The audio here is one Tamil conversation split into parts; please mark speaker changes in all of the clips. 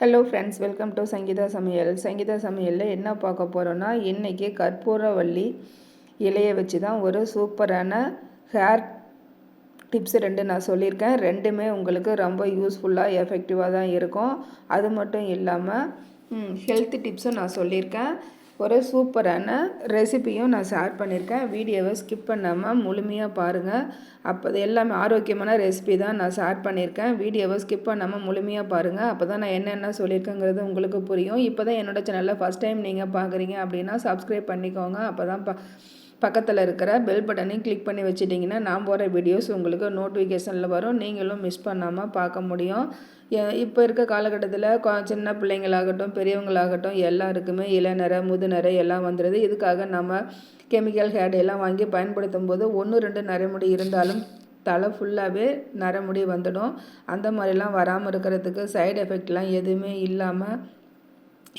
Speaker 1: Hello friends welcome to Sangeetha Samayal Sangeetha சமையலில் என்ன பார்க்க போகிறோன்னா இன்றைக்கி கற்பூரவள்ளி இலையை வச்சு தான் ஒரு சூப்பரான ஹேர் டிப்ஸ் ரெண்டு நான் சொல்லியிருக்கேன். ரெண்டுமே உங்களுக்கு ரொம்ப யூஸ்ஃபுல்லாக எஃபெக்டிவாக தான் இருக்கும். அது மட்டும் இல்லாமல் ஹெல்த் டிப்ஸும் நான் சொல்லியிருக்கேன். ஒரு சூப்பரான ரெசிபியும் நான் ஷேர் பண்ணியிருக்கேன். வீடியோவை ஸ்கிப் பண்ணாமல் முழுமையாக பாருங்கள் அப்போ எல்லாமே ஆரோக்கியமான ரெசிபி தான் நான் ஷேர் பண்ணியிருக்கேன். வீடியோவை ஸ்கிப் பண்ணாமல் முழுமையாக பாருங்கள் அப்போ தான் நான் என்னென்ன சொல்லியிருக்கேங்கிறது உங்களுக்கு புரியும். இப்போ தான் என்னோடய சேனலில் ஃபஸ்ட் டைம் நீங்கள் பார்க்குறீங்க அப்படின்னா சப்ஸ்கிரைப் பண்ணிக்கோங்க. அப்போ தான் பக்கத்தில் இருக்கிற பெல் பட்டனையும் கிளிக் பண்ணி வச்சுட்டிங்கன்னா நான் போகிற வீடியோஸ் உங்களுக்கு நோட்டிஃபிகேஷனில் வரும். நீங்களும் மிஸ் பண்ணாமல் பார்க்க முடியும். இப்போ இருக்க காலகட்டத்தில் சின்ன பிள்ளைங்களாகட்டும் பெரியவங்களாகட்டும் எல்லாருக்குமே இளநரை முதுநரை எல்லாம் வந்துடுது இதுக்காக நம்ம கெமிக்கல் ஹேட் எல்லாம் வாங்கி பயன்படுத்தும் போது ஒன்று ரெண்டு நரைமுடி இருந்தாலும் தலை ஃபுல்லாகவே நரமுடி வந்துடும். அந்த மாதிரிலாம் வராமல் இருக்கிறதுக்கு சைடு எஃபெக்ட்லாம் எதுவுமே இல்லாமல்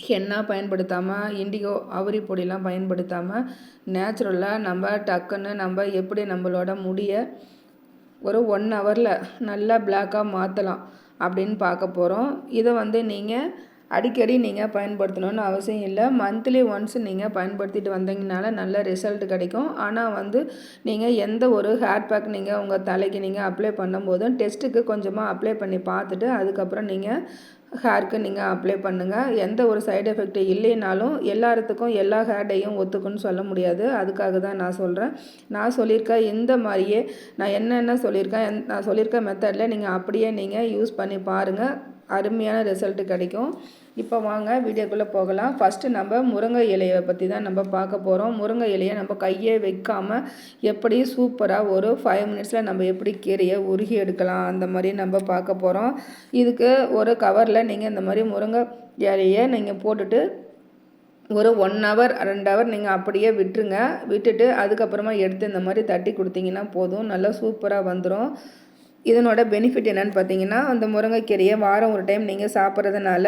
Speaker 1: ஹென்னா பயன்படுத்தாமல் இண்டிகோ அவரி பொடிலாம் பயன்படுத்தாமல் நேச்சுரலாக நம்ம டக்குன்னு நம்ம எப்படி நம்மளோட முடியை ஒரு ஒன் ஹவரில் நல்லா பிளாக்காக மாற்றலாம் அப்படின்னு பார்க்க போகிறோம் இதை வந்து நீங்கள் அடிக்கடி நீங்கள் பயன்படுத்தணும்னு அவசியம் இல்லை. மந்த்லி ஒன்ஸ் நீங்கள் பயன்படுத்திட்டு வந்தீங்கனால நல்ல ரிசல்ட் கிடைக்கும். ஆனால் வந்து நீங்கள் எந்த ஒரு ஹேர் பேக் நீங்கள் உங்கள் தலைக்கு நீங்கள் அப்ளை பண்ணும்போதும் டெஸ்ட்டுக்கு கொஞ்சமாக அப்ளை பண்ணி பார்த்துட்டு அதுக்கப்புறம் நீங்கள் ஹேருக்கு நீங்கள் அப்ளை பண்ணுங்கள் எந்த ஒரு சைடு எஃபெக்ட் இல்லைனாலும் எல்லாத்துக்கும் எல்லா ஹேர்டையும் ஒத்துக்குன்னு சொல்ல முடியாது. அதுக்காக தான் நான் சொல்கிறேன் நான் சொல்லியிருக்கேன் இந்த மாதிரியே நான் என்னென்ன சொல்லியிருக்கேன் நான் சொல்லியிருக்க மெத்தடில் நீங்கள் அப்படியே நீங்கள் யூஸ் பண்ணி பாருங்கள் அருமையான ரிசல்ட்டு கிடைக்கும். இப்போ வாங்க வீடியோக்குள்ளே போகலாம். ஃபஸ்ட்டு நம்ம முருங்கை இலையை பற்றி தான் நம்ம பார்க்க போகிறோம் முருங்கை இலையை நம்ம கையே வைக்காமல் எப்படி சூப்பராக ஒரு ஃபைவ் மினிட்ஸில் நம்ம எப்படி கீரையை உருகி எடுக்கலாம் அந்த மாதிரி நம்ம பார்க்க போகிறோம் இதுக்கு ஒரு கவரில் நீங்கள் இந்த மாதிரி முருங்கை இலையை நீங்கள் போட்டுட்டு ஒரு ஒன் ஹவர் ரெண்டு ஹவர் நீங்கள் அப்படியே விட்டுருங்க. விட்டுட்டு அதுக்கப்புறமா எடுத்து இந்த மாதிரி தட்டி கொடுத்தீங்கன்னா போதும். நல்லா சூப்பராக வந்துடும் இதனோட பெனிஃபிட் என்னென்னு பார்த்தீங்கன்னா அந்த முருங்கைக்கீரையை வாரம் ஒரு டைம் நீங்கள் சாப்பிட்றதுனால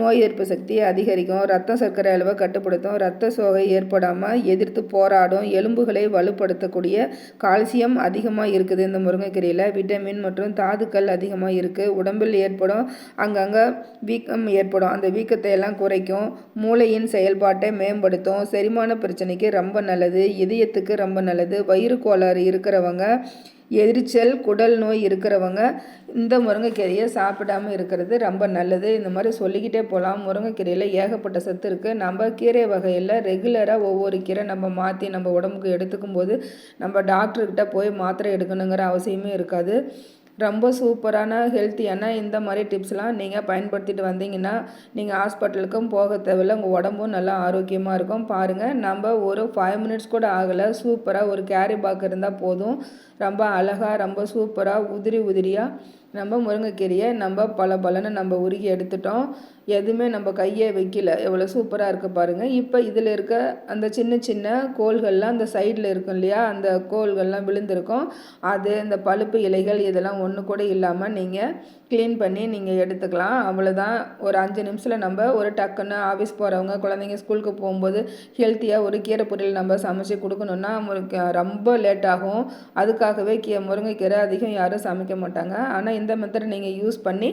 Speaker 1: நோய் எதிர்ப்பு சக்தியை அதிகரிக்கும். ரத்த சர்க்கரை அளவை கட்டுப்படுத்தும். ரத்த சோகை ஏற்படாமல் எதிர்த்து போராடும். எலும்புகளை வலுப்படுத்தக்கூடிய கால்சியம் அதிகமாக இருக்குது இந்த முருங்கைக்கீரையில். விட்டமின் மற்றும் தாதுக்கள் அதிகமாக இருக்குது உடம்பில் ஏற்படும் அங்கங்கே வீக்கம் ஏற்படும். அந்த வீக்கத்தை எல்லாம் குறைக்கும். மூளையின் செயல்பாட்டை மேம்படுத்தும். செரிமான பிரச்சனைக்கு ரொம்ப நல்லது. இதயத்துக்கு ரொம்ப நல்லது. வயிறு கோளாறு இருக்கிறவங்க எரிச்சல் குடல் நோய் இருக்கிறவங்க இந்த முருங்கைக்கீரையை சாப்பிடாம இருக்கிறது ரொம்ப நல்லது. இந்த மாதிரி சொல்லிக்கிட்டே போகலாம் முருங்கைக்கீரையில் ஏகப்பட்ட சத்து இருக்குது நம்ம கீரை வகையில் ரெகுலராக ஒவ்வொரு கீரை நம்ம மாற்றி நம்ம உடம்புக்கு எடுத்துக்கும் போது நம்ம டாக்டர்கிட்ட போய் மாத்திரை எடுக்கணுங்கிற அவசியமே இருக்காது. ரொம்ப சூப்பரான ஹெல்த்தியான இந்த மாதிரி டிப்ஸ்லாம் நீங்கள் பயன்படுத்திட்டு வந்தீங்கன்னா நீங்கள் ஹாஸ்பிட்டலுக்கும் போக தேவையில்ல. உங்கள் உடம்பும் நல்லா ஆரோக்கியமாக இருக்கும். பாருங்கள் நம்ம ஒரு ஃபைவ் மினிட்ஸ் கூட ஆகலை. சூப்பராக ஒரு கேரி பாக் இருந்தால் போதும். ரொம்ப அழகாக ரொம்ப சூப்பராக உதிரி உதிரியாக நம்ம முருங்கைக்கீரையை நம்ம பல பலன்னு நம்ம உருகி எடுத்துட்டோம். எதுவுமே நம்ம கையே வைக்கல. எவ்வளோ சூப்பராக இருக்குது பாருங்கள் இப்போ இதில் இருக்க அந்த சின்ன சின்ன கோள்கள்லாம் அந்த சைடில் இருக்கும் இல்லையா? அந்த கோள்கள்லாம் விழுந்திருக்கும். அது இந்த பழுப்பு இலைகள் இதெல்லாம் ஒன்று கூட இல்லாமல் நீங்கள் க்ளீன் பண்ணி நீங்கள் எடுத்துக்கலாம். அவ்வளோதான் ஒரு அஞ்சு நிமிஷத்தில் நம்ம ஒரு டக்குன்னு ஆஃபீஸ் போகிறவங்க குழந்தைங்க ஸ்கூலுக்கு போகும்போது ஹெல்த்தியாக ஒரு கீரை பொரியல் நம்ம சமைச்சு கொடுக்கணுன்னா ரொம்ப லேட் ஆகும். அதுக்காகவே கீ முருங்கைக்கீரை அதிகம் யாரும் சமைக்க மாட்டாங்க. ஆனால் இந்த மெத்தட் நீங்கள் யூஸ் பண்ணி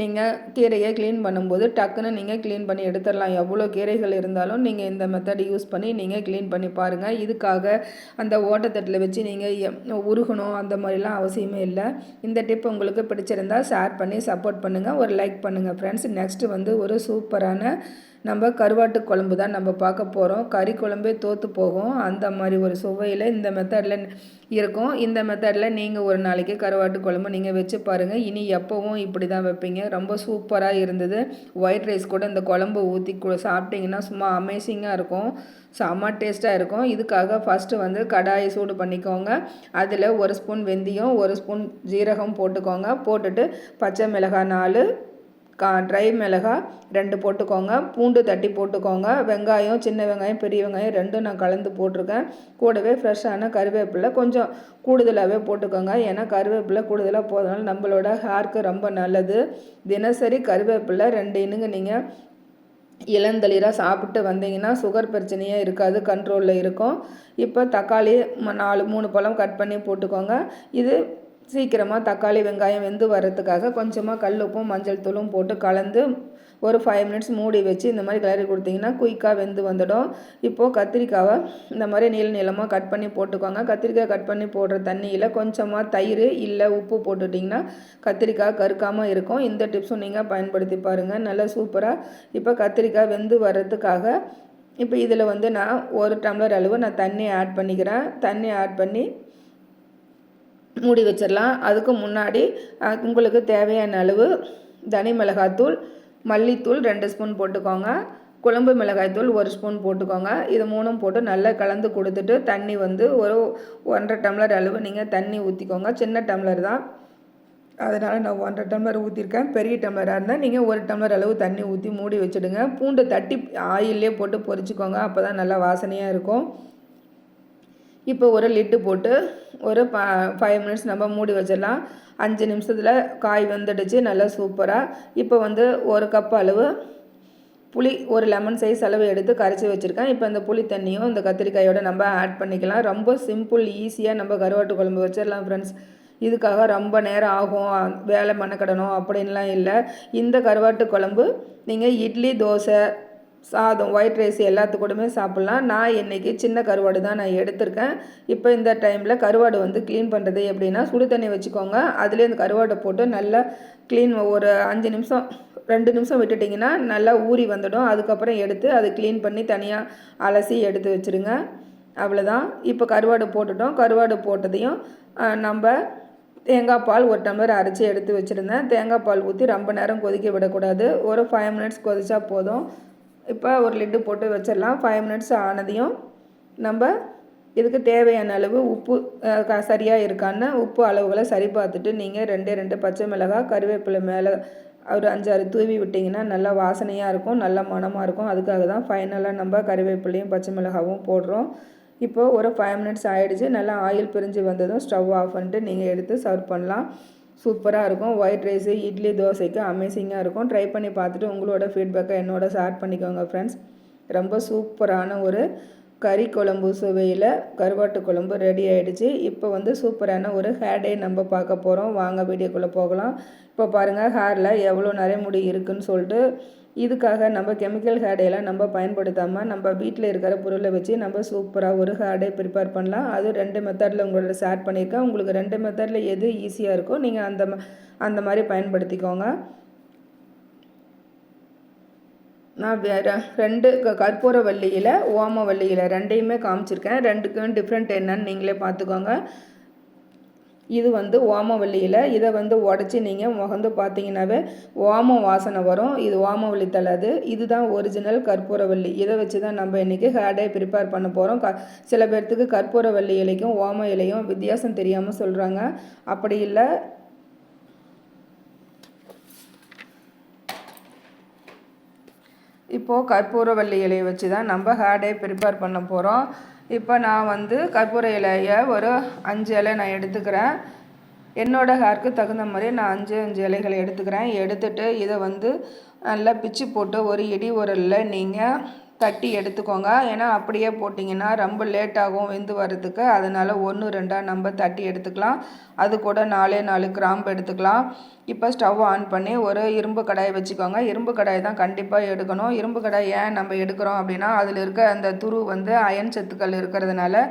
Speaker 1: நீங்கள் கீரையை க்ளீன் பண்ணும்போது டக்குன்னு நீங்கள் க்ளீன் பண்ணி எடுத்துடலாம். எவ்வளோ கீரைகள் இருந்தாலும் நீங்கள் இந்த மெத்தட் யூஸ் பண்ணி நீங்கள் க்ளீன் பண்ணி பாருங்கள் இதுக்காக அந்த ஓட்டத்தட்டில் வச்சு நீங்கள் உருகணும். அந்த மாதிரிலாம் அவசியமே இல்லை. இந்த டிப் உங்களுக்கு பிடிச்சிருந்தா ஷேர் பண்ணி சப்போர்ட் பண்ணுங்கள் ஒரு லைக் பண்ணுங்கள் ஃப்ரெண்ட்ஸ் நெக்ஸ்ட்டு வந்து ஒரு சூப்பரான நம்ம கருவாட்டு குழம்பு தான் நம்ம பார்க்க போகிறோம் கறி குழம்பே தோற்று போகும். அந்த மாதிரி ஒரு சுவையில் இந்த மெத்தடில் இருக்கும். இந்த மெத்தடில் நீங்கள் ஒரு நாளைக்கு கருவாட்டு குழம்பு நீங்கள் வச்சு பாருங்கள் இனி எப்போவும் இப்படி தான் வைப்பீங்க. ரொம்ப சூப்பராக இருந்தது. ஒயிட் ரைஸ் கூட இந்த குழம்பு ஊற்றி சாப்பிட்டிங்கன்னா சும்மா அமேசிங்காக இருக்கும். செம்ம டேஸ்ட்டாக இருக்கும். இதுக்காக ஃபஸ்ட்டு வந்து கடாயை சூடு பண்ணிக்கோங்க. அதில் ஒரு ஸ்பூன் வெந்தயம் ஒரு ஸ்பூன் ஜீரகம் போட்டுக்கோங்க. போட்டுட்டு பச்சை மிளகாய் நாலு கா ட்ரை மிளகா ரெண்டு போட்டுக்கோங்க. பூண்டு தட்டி போட்டுக்கோங்க. வெங்காயம் சின்ன வெங்காயம் பெரிய வெங்காயம் ரெண்டும் நான் கலந்து போட்டிருக்கேன். கூடவே ஃப்ரெஷ்ஷான கருவேப்பிலை கொஞ்சம் கூடுதலாகவே போட்டுக்கோங்க. ஏன்னா கருவேப்பிலை கூடுதலாக போகிறதுனால நம்மளோட ஹேர்க்கு ரொம்ப நல்லது. தினசரி கருவேப்பிலை ரெண்டு இனுங்க நீங்கள் இளந்தளிராக சாப்பிட்டு வந்தீங்கன்னா சுகர் பிரச்சனையே இருக்காது கண்ட்ரோலில் இருக்கும். இப்போ தக்காளி நாலு மூணு பழம் கட் பண்ணி போட்டுக்கோங்க. இது சீக்கிரமாக தக்காளி வெங்காயம் வெந்து வர்றதுக்காக கொஞ்சமாக கல் உப்பும் மஞ்சள் தூளும் போட்டு கலந்து ஒரு ஃபைவ் மினிட்ஸ் மூடி வச்சு இந்த மாதிரி கிளறி கொடுத்தீங்கன்னா குயிக்காக வெந்து வந்துடும். இப்போது கத்திரிக்காவை இந்த மாதிரி நீள நீளமாக கட் பண்ணி போட்டுக்கோங்க. கத்திரிக்காய் கட் பண்ணி போடுற தண்ணியில் கொஞ்சமாக தயிர் இல்லை உப்பு போட்டுட்டிங்கன்னா கத்திரிக்காய் கருக்காமல் இருக்கும். இந்த டிப்ஸும் நீங்கள் பயன்படுத்தி பாருங்கள் நல்லா சூப்பராக இப்போ கத்திரிக்காய் வெந்து வர்றதுக்காக இப்போ இதில் வந்து நான் ஒரு டம்ளர் அளவு நான் தண்ணி ஆட் பண்ணிக்கிறேன். தண்ணி ஆட் பண்ணி மூடி வச்சிடலாம். அதுக்கு முன்னாடி உங்களுக்கு தேவையான அளவு தனி மிளகாத்தூள் மல்லித்தூள் ரெண்டு ஸ்பூன் போட்டுக்கோங்க. குழம்பு மிளகாய்த்தூள் ஒரு ஸ்பூன் போட்டுக்கோங்க. இது மூணும் போட்டு நல்லா கலந்து கொடுத்துட்டு தண்ணி வந்து ஒரு ஒன்றரை டம்ளர் அளவு நீங்கள் தண்ணி ஊற்றிக்கோங்க சின்ன டம்ளர் தான். அதனால் நான் ஒன்றரை டம்ளர் ஊற்றிருக்கேன் பெரிய டம்ளராக இருந்தால் நீங்கள் ஒரு டம்ளர் அளவு தண்ணி ஊற்றி மூடி வச்சுடுங்க. பூண்டு தட்டி ஆயிலே போட்டு பொறிச்சிக்கோங்க அப்போ தான் நல்லா வாசனையாக இருக்கும். இப்போ ஒரு லிட்டு போட்டு ஒரு ப ஃபைவ் மினிட்ஸ் நம்ம மூடி வச்சிடலாம். அஞ்சு நிமிஷத்தில் காய் வந்துடுச்சு நல்லா சூப்பராக இப்போ வந்து ஒரு கப் அளவு புளி ஒரு லெமன் சைஸ் அளவு எடுத்து கரைச்சி வச்சுருக்கேன். இப்போ இந்த புளி தண்ணியும் இந்த கத்திரிக்காயோட நம்ம ஆட் பண்ணிக்கலாம். ரொம்ப சிம்பிள் ஈஸியாக நம்ம கருவாட்டு குழம்பு வச்சிடலாம் ஃப்ரெண்ட்ஸ் இதுக்காக ரொம்ப நேரம் ஆகும். வேலை மனக்கடணும் அப்படின்லாம் இல்லை. இந்த கருவாட்டு குழம்பு நீங்கள் இட்லி தோசை சாதம் ஒயிட் ரைஸ் எல்லாத்துக்கூடமே சாப்பிட்லாம். நான் இன்றைக்கி சின்ன கருவாடு தான் நான் எடுத்திருக்கேன். இப்போ இந்த டைமில் கருவாடு வந்து க்ளீன் பண்ணுறது எப்படின்னா சுடு தண்ணி வச்சுக்கோங்க. அதுலேயே இந்த கருவாடை போட்டு நல்லா க்ளீன் ஒரு அஞ்சு நிமிஷம் ரெண்டு நிமிஷம் விட்டுட்டிங்கன்னா நல்லா ஊறி வந்துடும். அதுக்கப்புறம் எடுத்து அது க்ளீன் பண்ணி தனியாக அலசி எடுத்து வச்சுருங்க. அவ்வளோதான் இப்போ கருவாடு போட்டுட்டோம். கருவாடு போட்டதையும் நம்ம தேங்காய் பால் ஒரு டம்ளர் அரைச்சி எடுத்து வச்சுருந்தேன். தேங்காய் பால் ஊற்றி ரொம்ப நேரம் கொதிக்க விடக்கூடாது. ஒரு ஃபைவ் மினிட்ஸ் கொதிச்சா போதும். இப்போ ஒரு லிட்டு போட்டு வச்சிடலாம். ஃபைவ் மினிட்ஸ் ஆனதையும் நம்ம இதுக்கு தேவையான அளவு உப்பு சரியாக இருக்கான்னு உப்பு அளவுகளை சரி பார்த்துட்டு நீங்கள் ரெண்டே ரெண்டு பச்சை மிளகாய் கருவேப்பிலை மேலே ஒரு அஞ்சாறு தூவி விட்டிங்கன்னா நல்லா வாசனையாக இருக்கும் நல்ல மணமாக இருக்கும். அதுக்காக தான் ஃபைனலாக நம்ம கருவேப்பிலையும் பச்சை மிளகாவும் போடுறோம். இப்போது ஒரு ஃபைவ் மினிட்ஸ் ஆகிடுச்சு நல்லா ஆயில் பிரிஞ்சு வந்ததும் ஸ்டவ் ஆஃப் பண்ணிட்டு நீங்கள் எடுத்து சர்வ் பண்ணலாம். சூப்பராக இருக்கும். ஒயிட் ரைஸு இட்லி தோசைக்கு அமேசிங்காக இருக்கும். ட்ரை பண்ணி பார்த்துட்டு உங்களோட ஃபீட்பேக்கை என்னோட ஷேர் பண்ணிக்கோங்க ஃப்ரெண்ட்ஸ் ரொம்ப சூப்பரான ஒரு கறி குழம்பு சுவையில் கருவாட்டு குழம்பு ரெடி ஆகிடுச்சு இப்போ வந்து சூப்பரான ஒரு ஹேர் டே நம்ம பார்க்க போகிறோம் வாங்க வீடியோக்குள்ளே போகலாம். இப்போ பாருங்கள் ஹேரில் எவ்வளோ நிறைய முடி இருக்குதுன்னு சொல்லிட்டு இதுக்காக நம்ம கெமிக்கல் ஹேடையெல்லாம் நம்ம பயன்படுத்தாமல் நம்ம வீட்டில் இருக்கிற பொருளை வச்சு நம்ம சூப்பராக ஒரு ஹேடை ப்ரிப்பேர் பண்ணலாம். அது ரெண்டு மெத்தடில் உங்களோட ஷேர் பண்ணியிருக்கேன். உங்களுக்கு ரெண்டு மெத்தடில் எது ஈஸியாக இருக்கோ நீங்கள் அந்த அந்த மாதிரி பயன்படுத்திக்கோங்க. நான் வேறு ரெண்டு கற்பூர வள்ளியில் ஓம வள்ளியில் ரெண்டையுமே காமிச்சிருக்கேன். ரெண்டுக்கும் டிஃப்ரெண்ட் என்னன்னு நீங்களே பார்த்துக்கோங்க. இது வந்து ஓமவல்லியில். இதை வந்து உடச்சி நீங்கள் முகந்து பார்த்தீங்கன்னாவே ஓமம் வாசனை வரும். இது ஓமவல்லி தலை அது இதுதான் ஒரிஜினல் கற்பூரவல்லி. இதை வச்சு தான் நம்ம இன்றைக்கி ஹேர்டே ப்ரிப்பேர் பண்ண போகிறோம் க சில பேர்த்துக்கு கற்பூரவல்லி இலைக்கும் ஓம இலையும் வித்தியாசம் தெரியாமல் சொல்கிறாங்க அப்படி இல்லை. இப்போது கற்பூரவல்லி இலையை வச்சு தான் நம்ம ஹேர்டே ப்ரிப்பேர் பண்ண போகிறோம் இப்போ நான் வந்து கற்பூர இலையை ஒரு அஞ்சு இலை நான் எடுத்துக்கிறேன். என்னோடய ஹேருக்கு தகுந்த மாதிரி நான் அஞ்சு அஞ்சு இலைகளை எடுத்துக்கிறேன். எடுத்துகிட்டு இதை வந்து நல்லா பிச்சு போட்டு ஒரு இடி உரலில் நீங்கள் தட்டி எடுத்துக்கோங்க. ஏன்னா அப்படியே போட்டிங்கன்னா ரொம்ப லேட் ஆகும் வெந்து வர்றதுக்கு. அதனால் ஒன்று ரெண்டாக நம்ம தட்டி எடுத்துக்கலாம். அது கூட நாலே நாலு கிராம்பு எடுத்துக்கலாம். இப்போ ஸ்டவ் ஆன் பண்ணி ஒரு இரும்பு கடாயை வச்சுக்கோங்க. இரும்பு கடாயை தான் கண்டிப்பாக எடுக்கணும். இரும்பு கடாய் ஏன் நம்ம எடுக்கிறோம் அப்படின்னா அதில் இருக்க அந்த துரு வந்து அயன் சத்துக்கள் இருக்கிறதுனால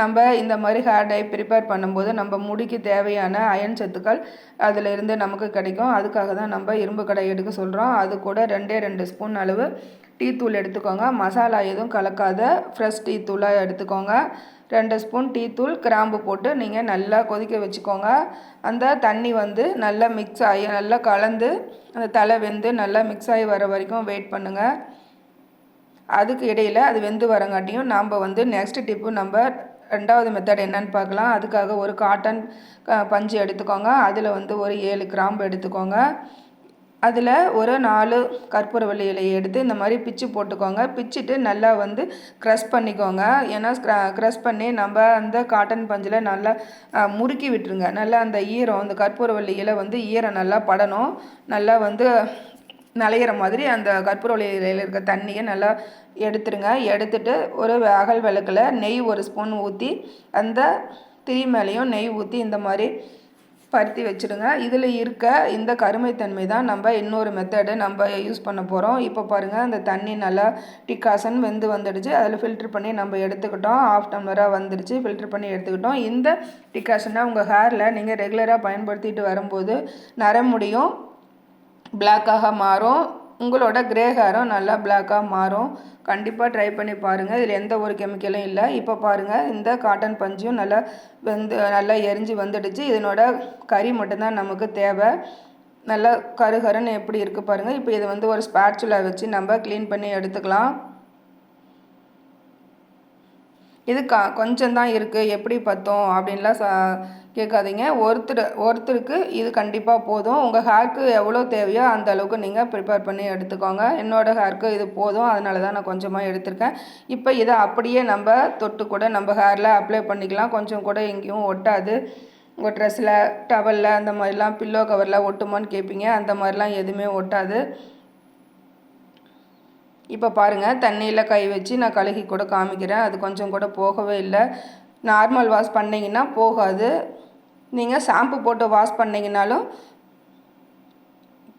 Speaker 1: நம்ம இந்த மாதிரி ஹேர் டை ப்ரிப்பேர் பண்ணும்போது நம்ம முடிக்கு தேவையான அயன் சத்துக்கள் அதில் இருந்து நமக்கு கிடைக்கும். அதுக்காக தான் நம்ம இரும்பு கடாய் எடுக்க சொல்கிறோம் அது கூட ரெண்டே ரெண்டு ஸ்பூன் அளவு டீ தூள் எடுத்துக்கோங்க. மசாலா எதுவும் கலக்காத ஃப்ரெஷ் டீ தூளாக எடுத்துக்கோங்க. ரெண்டு ஸ்பூன் டீ தூள் கிராம்பு போட்டு நீங்கள் நல்லா கொதிக்க வச்சுக்கோங்க. அந்த தண்ணி வந்து நல்லா மிக்ஸ் ஆகி நல்லா கலந்து அந்த தலை வெந்து நல்லா மிக்ஸ் ஆகி வர வரைக்கும் வெயிட் பண்ணுங்கள் அதுக்கு இடையில் அது வெந்து வரங்காட்டியும் நாம் வந்து நெக்ஸ்ட் டிப்பு நம்ம ரெண்டாவது மெத்தட் என்னன்னு பார்க்கலாம். அதுக்காக ஒரு காட்டன் பஞ்சு எடுத்துக்கோங்க. அதில் வந்து ஒரு ஏழு கிராம்பு எடுத்துக்கோங்க. அதில் ஒரு நாலு கற்பூரவள்ளி இலையை எடுத்து இந்த மாதிரி பிச்சு போட்டுக்கோங்க. பிச்சுட்டு நல்லா வந்து க்ரஷ் பண்ணிக்கோங்க. ஏன்னா க்ரஷ் பண்ணி நம்ம அந்த காட்டன் பஞ்சில் நல்லா முறுக்கி விட்டுருங்க. நல்லா அந்த ஈரம் அந்த கற்பூரவள்ளி இலை வந்து ஈரம் நல்லா படணும். நல்லா வந்து நலையிற மாதிரி அந்த கற்பூரவள்ளி இலையில் இருக்க தண்ணியை நல்லா எடுத்துருங்க. எடுத்துட்டு ஒரு அகல் விளக்கில் நெய் ஒரு ஸ்பூன் ஊற்றி அந்த திரி மேலேயும் நெய் ஊற்றி இந்த மாதிரி பருத்தி வச்சுடுங்க இதில் இருக்க இந்த கருமைத்தன்மை தான் நம்ம இன்னொரு மெத்தடு நம்ம யூஸ் பண்ண போகிறோம் இப்போ பாருங்கள் அந்த தண்ணி நல்லா டிக்காசன் வெந்து வந்துடுச்சு. அதில் ஃபில்ட்ரு பண்ணி நம்ம எடுத்துக்கிட்டோம். ஆஃப் டம்ளராக வந்துடுச்சு. ஃபில்ட்ரு பண்ணி எடுத்துக்கிட்டோம். இந்த டிக்காசனை உங்கள் ஹேரில் நீங்கள் ரெகுலராக பயன்படுத்திட்டு வரும்போது நரமுடியும் பிளாக்காக மாறும். உங்களோட கிரே ஹேரும் நல்லா பிளாக்காக மாறும். கண்டிப்பாக ட்ரை பண்ணி பாருங்கள் இதில் எந்த ஒரு கெமிக்கலும் இல்லை. இப்போ பாருங்கள் இந்த காட்டன் பஞ்சும் நல்லா வெந்து நல்லா எரிஞ்சு வந்துடுச்சு. இதனோட கறி மட்டும்தான் நமக்கு தேவை. நல்லா கருகருன்னு எப்படி இருக்குது பாருங்கள் இப்போ இதை வந்து ஒரு ஸ்பேட்சுலா வச்சு நம்ம க்ளீன் பண்ணி எடுத்துக்கலாம். இது க கொஞ்சம் தான் இருக்குது எப்படி பார்த்தோம் அப்படின்லாம் சா கேட்காதீங்க. ஒருத்தர் ஒருத்தருக்கு இது கண்டிப்பாக போதும். உங்கள் ஹேர்க்கு எவ்வளோ தேவையோ அந்த அளவுக்கு நீங்கள் ப்ரிப்பேர் பண்ணி எடுத்துக்கோங்க. என்னோடய ஹேர்க்கு இது போதும். அதனால தான் நான் கொஞ்சமாக எடுத்திருக்கேன். இப்போ இதை அப்படியே நம்ம தொட்டு கூட நம்ம ஹேரில் அப்ளை பண்ணிக்கலாம். கொஞ்சம் கூட எங்கேயும் ஒட்டாது. உங்கள் ட்ரெஸ்ஸில் டவலில் அந்த மாதிரிலாம் பில்லோ கவரில் ஒட்டுமான்னு கேட்பீங்க அந்த மாதிரிலாம் எதுவுமே ஒட்டாது. இப்போ பாருங்கள் தண்ணியில் கை வச்சு நான் கழுகி கூட காமிக்கிறேன். அது கொஞ்சம் கூட போகவே இல்லை. நார்மல் வாஷ் பண்ணிங்கன்னா போகாது. நீங்கள் ஷாம்பு போட்டு வாஷ் பண்ணிங்கனாலும்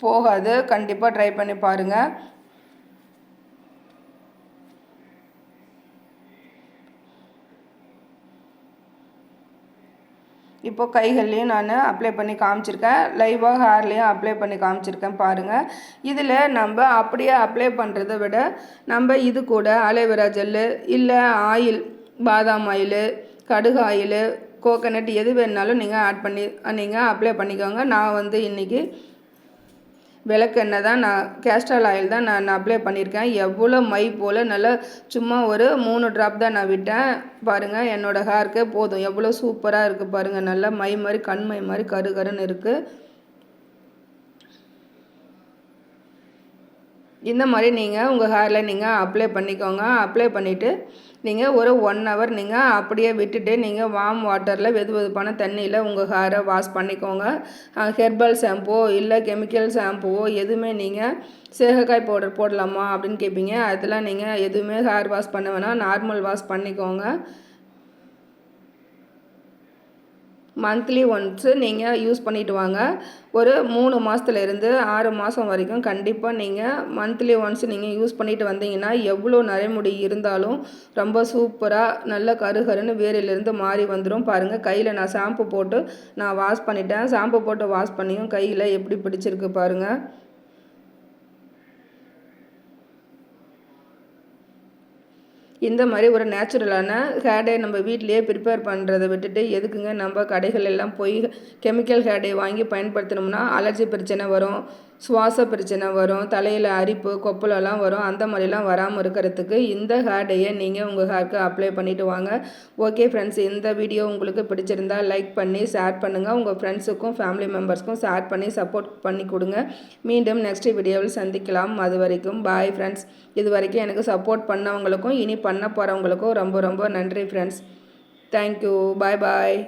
Speaker 1: போகாது. கண்டிப்பாக ட்ரை பண்ணி பாருங்கள் இப்போ கைகள்லேயும் நான் அப்ளை பண்ணி காமிச்சிருக்கேன். லைவாக ஹேர்லேயும் அப்ளை பண்ணி காமிச்சிருக்கேன் பாருங்கள் இதில் நம்ம அப்படியே அப்ளை பண்ணுறத விட நம்ம இது கூட அலைவரா ஜெல்லு இல்லை ஆயில் பாதாம் ஆயில் கடுகு ஆயில் கோகனட் எது வேணுனாலும் நீங்கள் ஆட் பண்ணி நீங்கள் அப்ளை பண்ணிக்கோங்க. நான் வந்து இன்றைக்கி விளக்கெண்ணெய் தான் நான் கேஸ்ட்ரால் ஆயில் தான் நான் அப்ளை பண்ணியிருக்கேன். எவ்வளோ மை போல் நல்லா சும்மா ஒரு மூணு ட்ராப் தான் நான் விட்டேன். பாருங்கள் என்னோடய ஹேர்க்கே போதும். எவ்வளோ சூப்பராக இருக்குது பாருங்கள் நல்லா மை மாதிரி கண் மை மாதிரி கரு கருன்னு இருக்குது இந்த மாதிரி நீங்கள் உங்கள் ஹேரில் நீங்கள் அப்ளை பண்ணிக்கோங்க. அப்ளை பண்ணிவிட்டு நீங்கள் ஒரு ஒன் ஹவர் நீங்கள் அப்படியே விட்டுட்டு நீங்கள் வார்ம் வாட்டரில் வெது வெதுப்பான தண்ணியில் உங்கள் ஹேரை வாஷ் பண்ணிக்கோங்க. ஹெர்பல் ஷாம்புவோ இல்லை கெமிக்கல் ஷாம்புவோ எதுவுமே நீங்கள் சேகக்காய் பவுடர் போடலாமா அப்படின்னு கேட்பீங்க அதெல்லாம் நீங்கள் எதுவுமே ஹேர் வாஷ் பண்ண வேணாம். நார்மல் வாஷ் பண்ணிக்கோங்க. மந்த்லி ஒன்ஸு நீங்கள் யூஸ் பண்ணிட்டு வாங்க. ஒரு மூணு மாதத்துலேருந்து ஆறு மாதம் வரைக்கும் கண்டிப்பாக நீங்கள் மந்த்லி ஒன்ஸ் நீங்கள் யூஸ் பண்ணிட்டு வந்தீங்கன்னா எவ்வளோ நரைமுடி இருந்தாலும் ரொம்ப சூப்பராக நல்ல கருகருன்னு வேரிலிருந்து மாறி வந்துடும் பாருங்கள் கையில் நான் ஷாம்பு போட்டு நான் வாஷ் பண்ணிட்டேன். ஷாம்பு போட்டு வாஷ் பண்ணியும் கையில் எப்படி பிடிச்சிருக்கு பாருங்கள் இந்த மாதிரி ஒரு நேச்சுரலான ஹேடை நம்ம வீட்டிலையே ப்ரிப்பேர் பண்ணுறதை விட்டுட்டு எதுக்குங்க நம்ம கடைகள் எல்லாம் போய் கெமிக்கல் ஹேடை வாங்கி பயன்படுத்தினோம்னா அலர்ஜி பிரச்சனை வரும். சுவாச பிரச்சனை வரும் தலையில் அரிப்பு கொப்பலெல்லாம் வரும் அந்த மாதிரிலாம் வராமல் இருக்கிறதுக்கு இந்த ஹேடையை நீங்கள் உங்கள் ஹேர்க்கு அப்ளை பண்ணிவிட்டு வாங்க. ஓகே ஃப்ரெண்ட்ஸ் இந்த வீடியோ உங்களுக்கு பிடிச்சிருந்தால் லைக் பண்ணி ஷேர் பண்ணுங்கள் உங்கள் ஃப்ரெண்ட்ஸுக்கும் ஃபேமிலி மெம்பர்ஸ்க்கும் ஷேர் பண்ணி சப்போர்ட் பண்ணி கொடுங்க. மீண்டும் நெக்ஸ்ட் வீடியோவில் சந்திக்கலாம். அது வரைக்கும் பாய் ஃப்ரெண்ட்ஸ். இது வரைக்கும் எனக்கு சப்போர்ட் பண்ணவங்களுக்கும் இனி பண்ண போகிறவங்களுக்கும் ரொம்ப ரொம்ப நன்றி ஃப்ரெண்ட்ஸ். தேங்க்யூ. பாய் பாய்.